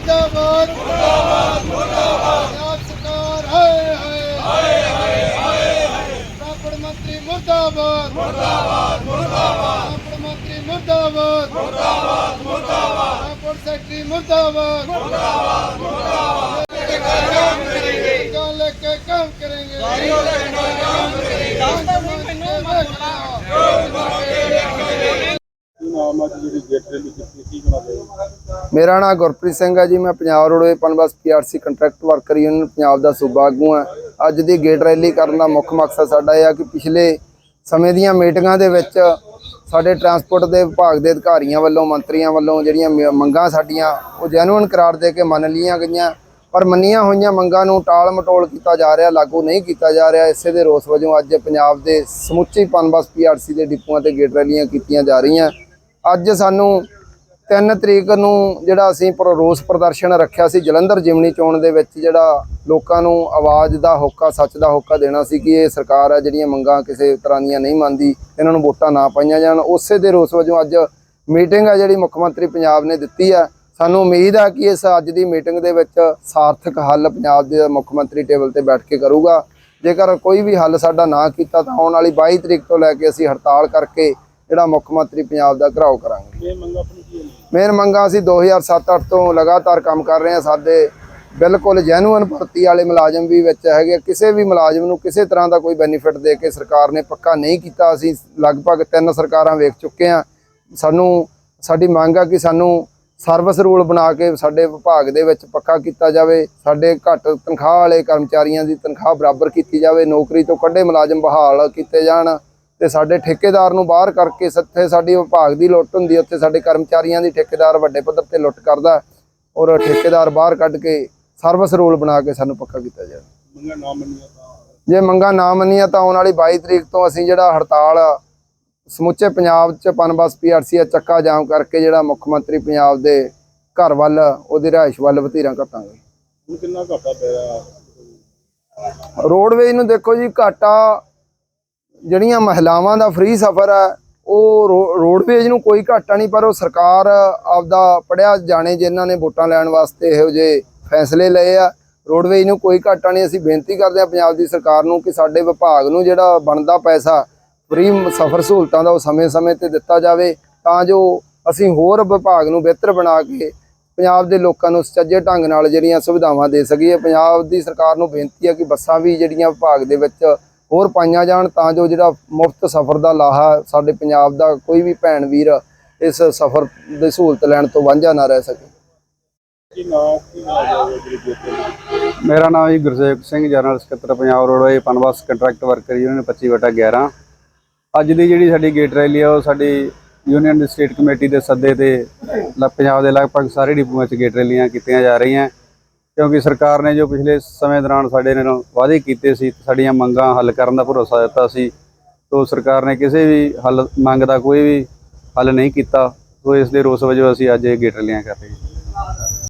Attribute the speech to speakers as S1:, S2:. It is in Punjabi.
S1: ਮੁਰਦਾਬਾਦ ਮੁਰਦਾਬਾਦ ਮੁਰਦਾਬਾਦ। ਆਪ ਸਰਕਾਰ ਹਾਏ ਹਾਏ। ਹਾਏ ਹਾਏ ਹਾਏ ਹਾਏ ਪ੍ਰਾਪਰ ਮੰਤਰੀ ਮੁਰਦਾਬਾਦ।
S2: ਮੁਰਦਾਬਾਦ ਮੁਰਦਾਬਾਦ। ਪ੍ਰਾਪਰ ਮੰਤਰੀ ਮੁਰਦਾਬਾਦ। ਮੁਰਦਾਬਾਦ ਮੁਰਦਾਬਾਦ।
S3: ਪ੍ਰਾਪਰ ਸੈਕਟਰੀ ਮੁਰਦਾਬਾਦ। ਮੁਰਦਾਬਾਦ ਮੁਰਦਾਬਾਦ। ਕੰਮ ਕਰਾਂਗੇ। ਕੰਮ ਕਰਾਂਗੇ। ਗਾੜੀਆਂ ਲੈ
S2: ਕੇ ਕੰਮ ਕਰਾਂਗੇ
S3: ਮੇਰਾ ਨਾਮ ਗੁਰਪ੍ਰੀਤ ਸਿੰਘ ਹੈ ਜੀ, ਮੈਂ Punjab roadway Punbus PRC contract worker union Punjab ਦਾ ਸੂਬਾ ਆਗੂ ਹਾਂ। ਅੱਜ ਦੀ ਗੇਟ ਰੈਲੀ ਕਰਨ ਦਾ ਮੁੱਖ ਮਕਸਦ ਸਾਡਾ ਇਹ ਆ ਕਿ ਪਿਛਲੇ ਸਮੇਂ ਦੀਆਂ ਮੀਟਿੰਗਾਂ ਦੇ ਵਿੱਚ ਸਾਡੇ ਟਰਾਂਸਪੋਰਟ ਦੇ ਵਿਭਾਗ ਦੇ ਅਧਿਕਾਰੀਆਂ ਵੱਲੋਂ, ਮੰਤਰੀਆਂ ਵੱਲੋਂ ਜਿਹੜੀਆਂ ਮ- ਮੰਗਾਂ ਸਾਡੀਆਂ, ਉਹ ਜੈਨੂਇਨ ਕਰਾਰ ਦੇ ਕੇ ਮੰਨ ਲਈਆਂ ਗਈਆਂ। ਪਰ ਮੰਨੀਆਂ ਹੋਈਆਂ ਮੰਗਾਂ ਨੂੰ ਟਾਲ ਮਟੋਲ ਕੀਤਾ ਜਾ ਰਿਹਾ, ਲਾਗੂ ਨਹੀਂ ਕੀਤਾ ਜਾ ਰਿਹਾ। ਇਸੇ ਦੇ ਰੋਸ ਵਜੋਂ ਅੱਜ ਪੰਜਾਬ ਦੇ ਸਮੁੱਚੀ ਪਨਬਸ ਪੀਆਰਸੀ ਦੇ ਡਿਪੂਆਂ ਤੇ ਗੇਟ ਰੈਲੀਆਂ ਕੀਤੀਆਂ ਜਾ ਰਹੀਆਂ। ਅੱਜ ਸਾਨੂੰ 3 ਤਰੀਕ ਨੂੰ ਜਿਹੜਾ ਅਸੀਂ ਪਰ, ਰੋਸ ਪ੍ਰਦਰਸ਼ਨ ਰੱਖਿਆ ਸੀ ਜਲੰਧਰ ਜਿਮਨੀ ਚੋਣ ਦੇ ਵਿੱਚ, ਜਿਹੜਾ ਲੋਕਾਂ ਨੂੰ ਆਵਾਜ਼ ਦਾ ਹੋਕਾ, ਸੱਚ ਦਾ ਹੋਕਾ ਦੇਣਾ ਸੀ ਕਿ ਇਹ ਸਰਕਾਰ ਹੈ ਜਿਹੜੀਆਂ ਮੰਗਾਂ ਕਿਸੇ ਤਰ੍ਹਾਂ ਦੀਆਂ ਨਹੀਂ ਮੰਨਦੀ, ਇਹਨਾਂ ਨੂੰ ਵੋਟਾਂ ਨਾ ਪਾਈਆਂ ਜਾਣ। ਉਸੇ ਦੇ ਰੋਸ ਵਜੋਂ ਅੱਜ ਮੀਟਿੰਗ ਹੈ ਜਿਹੜੀ ਮੁੱਖ ਮੰਤਰੀ ਪੰਜਾਬ ਨੇ ਦਿੱਤੀ ਹੈ ਸਾਨੂੰ ਉਮੀਦ ਆ ਕਿ ਇਸ ਅੱਜ ਦੀ ਮੀਟਿੰਗ ਦੇ ਵਿੱਚ ਸਾਰਥਕ ਹੱਲ ਪੰਜਾਬ ਦੇ ਮੁੱਖ ਮੰਤਰੀ ਟੇਬਲ ਤੇ ਬੈਠ ਕੇ ਕਰੂਗਾ। ਜੇਕਰ ਕੋਈ ਵੀ ਹੱਲ ਸਾਡਾ ਨਾ ਕੀਤਾ ਤਾਂ ਆਉਣ ਵਾਲੀ 22 ਤਰੀਕ ਤੋਂ ਲੈ ਕੇ ਅਸੀਂ ਹੜਤਾਲ ਕਰਕੇ ਜਿਹੜਾ ਮੁੱਖ ਮੰਤਰੀ ਪੰਜਾਬ ਦਾ ਘਰਾਓ ਕਰਾਂਗੇ।
S2: ਇਹ ਮੰਗ ਆਪਣੀ ਕੀ ਹੈ?
S3: ਮੇਨ ਮੰਗਾਂ ਅਸੀਂ 2007-8 ਤੋਂ ਲਗਾਤਾਰ ਕੰਮ ਕਰ ਰਹੇ ਹਾਂ। ਸਾਡੇ ਬਿਲਕੁਲ ਜੈਨੂਅਨ ਭਰਤੀ ਵਾਲੇ ਮੁਲਾਜ਼ਮ ਵੀ ਵਿੱਚ ਹੈਗੇ ਕਿਸੇ ਵੀ ਮੁਲਾਜ਼ਮ ਨੂੰ ਕਿਸੇ ਤਰ੍ਹਾਂ ਦਾ ਕੋਈ ਬੈਨੀਫਿਟ ਦੇ ਕੇ ਸਰਕਾਰ ਨੇ ਪੱਕਾ ਨਹੀਂ ਕੀਤਾ। ਅਸੀਂ ਲਗਭਗ ਤਿੰਨ ਸਰਕਾਰਾਂ ਵੇਖ ਚੁੱਕੇ ਹਾਂ। ਸਾਨੂੰ ਸਾਡੀ ਮੰਗ ਆ ਕਿ ਸਾਨੂੰ ਸਰਵਿਸ ਰੂਲ ਬਣਾ ਕੇ ਸਾਡੇ ਵਿਭਾਗ ਦੇ ਵਿੱਚ ਪੱਕਾ ਕੀਤਾ ਜਾਵੇ। ਸਾਡੇ ਘੱਟ ਤਨਖਾਹ ਵਾਲੇ ਕਰਮਚਾਰੀਆਂ ਦੀ ਤਨਖਾਹ ਬਰਾਬਰ ਕੀਤੀ ਜਾਵੇ। ਨੌਕਰੀ ਤੋਂ ਕੱਢੇ ਮੁਲਾਜ਼ਮ ਬਹਾਲ ਕੀਤੇ ਜਾਣ। ਤੇ ਸਾਡੇ ਠੇਕੇਦਾਰ ਨੂੰ ਬਾਹਰ ਕਰਕੇ ਸੱਥੇ ਸਾਡੀ ਵਿਭਾਗ ਦੀ ਲੁੱਟ ਹੁੰਦੀ ਉੱਥੇ ਸਾਡੇ ਕਰਮਚਾਰੀਆਂ ਦੀ ਠੇਕੇਦਾਰ ਵੱਡੇ ਪੱਧਰ ਤੇ ਲੁੱਟ ਕਰਦਾ ਔਰ ਠੇਕੇਦਾਰ ਬਾਹਰ ਕੱਢ ਕੇ ਸਰਵਿਸ ਰੂਲ ਬਣਾ ਕੇ ਸਾਨੂੰ ਪੱਕਾ ਕੀਤਾ ਜਾਵੇ।
S2: ਮੰਗਾ ਨਾ ਮੰਨੀਆਂ ਤਾਂ
S3: ਜੇ ਮੰਗਾਂ ਨਾ ਮੰਨੀਆਂ ਤਾਂ ਆਉਣ ਵਾਲੀ 22 ਤਰੀਕ ਤੋਂ ਅਸੀਂ ਜਿਹੜਾ ਹੜਤਾਲ ਸਮੁੱਚੇ ਪੰਜਾਬ 'ਚ ਪਨਬਸ ਪੀਆਰਸੀ ਆ ਚੱਕਾ ਜਾਮ ਕਰਕੇ ਜਿਹੜਾ ਮੁੱਖ ਮੰਤਰੀ ਪੰਜਾਬ ਦੇ ਘਰ ਵੱਲ ਉਹਦੀ ਰਿਹਾਇਸ਼ ਵੱਲ ਵਤੀਰਾਂ ਘਟਾਂਗੇ।
S2: ਹੁਣ ਕਿੰਨਾ ਘਾਟਾ ਪੈ ਰਿਹਾ?
S3: ਰੋਡਵੇਜ ਨੂੰ ਦੇਖੋ ਜੀ ਘਾਟਾ ਜਿਹੜੀਆਂ ਮਹਿਲਾਵਾਂ ਦਾ ਫ੍ਰੀ ਸਫ਼ਰ ਹੈ, ਉਹ ਰੋ- ਰੋਡਵੇਜ ਨੂੰ ਕੋਈ ਘਾਟਾ ਨਹੀਂ, ਪਰ ਉਹ ਸਰਕਾਰ ਆਪਦਾ ਪੜਿਆ ਜਾਣੇ ਜਿਨ੍ਹਾਂ ਨੇ ਵੋਟਾਂ ਲੈਣ ਵਾਸਤੇ ਇਹੋ ਜਿਹੇ ਫੈਸਲੇ ਲਏ ਆ। ਰੋਡਵੇਜ ਨੂੰ ਕੋਈ ਘਾਟਾ ਨਹੀਂ, ਅਸੀਂ ਬੇਨਤੀ ਕਰਦੇ ਹਾਂ ਪੰਜਾਬ ਦੀ ਸਰਕਾਰ ਨੂੰ ਕਿ ਸਾਡੇ ਵਿਭਾਗ ਨੂੰ ਜਿਹੜਾ ਬਣਦਾ ਪੈਸਾ ਫ੍ਰੀ ਸਫ਼ਰ ਸਹੂਲਤਾਂ ਦਾ ਉਹ ਸਮੇਂ-ਸਮੇਂ ਤੇ ਦਿੱਤਾ ਜਾਵੇ, ਤਾਂ ਜੋ ਅਸੀਂ ਹੋਰ ਵਿਭਾਗ ਨੂੰ ਬਿਹਤਰ ਬਣਾ ਕੇ ਪੰਜਾਬ ਦੇ ਲੋਕਾਂ ਨੂੰ ਸੁਚੱਜੇ ਢੰਗ ਨਾਲ ਜਿਹੜੀਆਂ ਸੁਵਿਧਾਵਾਂ ਦੇ ਸਕੀਏ। ਪੰਜਾਬ ਦੀ ਸਰਕਾਰ ਨੂੰ ਬੇਨਤੀ ਹੈ ਕਿ ਬੱਸਾਂ ਵੀ ਜਿਹੜੀਆਂ ਵਿਭਾਗ ਦੇ ਵਿੱਚ ਹੋਰ ਪਾਈਆਂ ਜਾਣ ਤਾਂ ਜੋ ਜਿਹੜਾ ਮੁਫਤ ਸਫ਼ਰ ਦਾ ਲਾਹਾ ਸਾਡੇ ਪੰਜਾਬ ਦਾ ਕੋਈ ਵੀ ਭੈਣ ਵੀਰ ਇਸ ਸਫ਼ਰ ਦੀ ਸਹੂਲਤ ਲੈਣ ਤੋਂ ਵਾਂਝਾ ਨਾ ਰਹਿ ਸਕੇ।
S4: ਮੇਰਾ ਨਾਮ ਜੀ ਗੁਰਸੇਵਕ ਸਿੰਘ ਜਨਰਲ ਸਕੱਤਰ Punjab roadway Punbus contract worker union 25 ਵਟਾ 11 ਅੱਜ ਦੀ ਜਿਹੜੀ ਸਾਡੀ ਗੇਟ ਰੈਲੀ ਆ ਉਹ ਸਾਡੀ ਯੂਨੀਅਨ ਦੀ ਸਟੇਟ ਕਮੇਟੀ ਦੇ ਸੱਦੇ ਤੇ ਲ- ਪੰਜਾਬ ਦੇ ਲਗਭਗ ਸਾਰੇ ਡਿਪੂਆਂ 'ਚ ਗੇਟ ਰੈਲੀਆਂ ਕੀਤੀਆਂ ਜਾ ਰਹੀਆਂ। ਕਿਉਂਕਿ ਸਰਕਾਰ ਨੇ ਜੋ ਪਿਛਲੇ ਸਮੇਂ ਦੌਰਾਨ ਸਾਡੇ ਨਾਲ ਵਾਅਦੇ ਕੀਤੇ ਸੀ, ਸਾਡੀਆਂ ਮੰਗਾਂ ਹੱਲ ਕਰਨ ਦਾ ਭਰੋਸਾ ਦਿੱਤਾ ਸੀ, ਤੋਂ ਸਰਕਾਰ ਨੇ ਕਿਸੇ ਵੀ ਹੱਲ ਮੰਗ ਦਾ ਕੋਈ ਵੀ ਹੱਲ ਨਹੀਂ ਕੀਤਾ ਸੋ ਇਸ ਦੇ ਰੋਸ ਵਜੋਂ ਅਸੀਂ ਅੱਜ ਇਹ ਗੇਟ ਰੈਲੀਆਂ ਕਰ ਰਹੇ ਹਾਂ।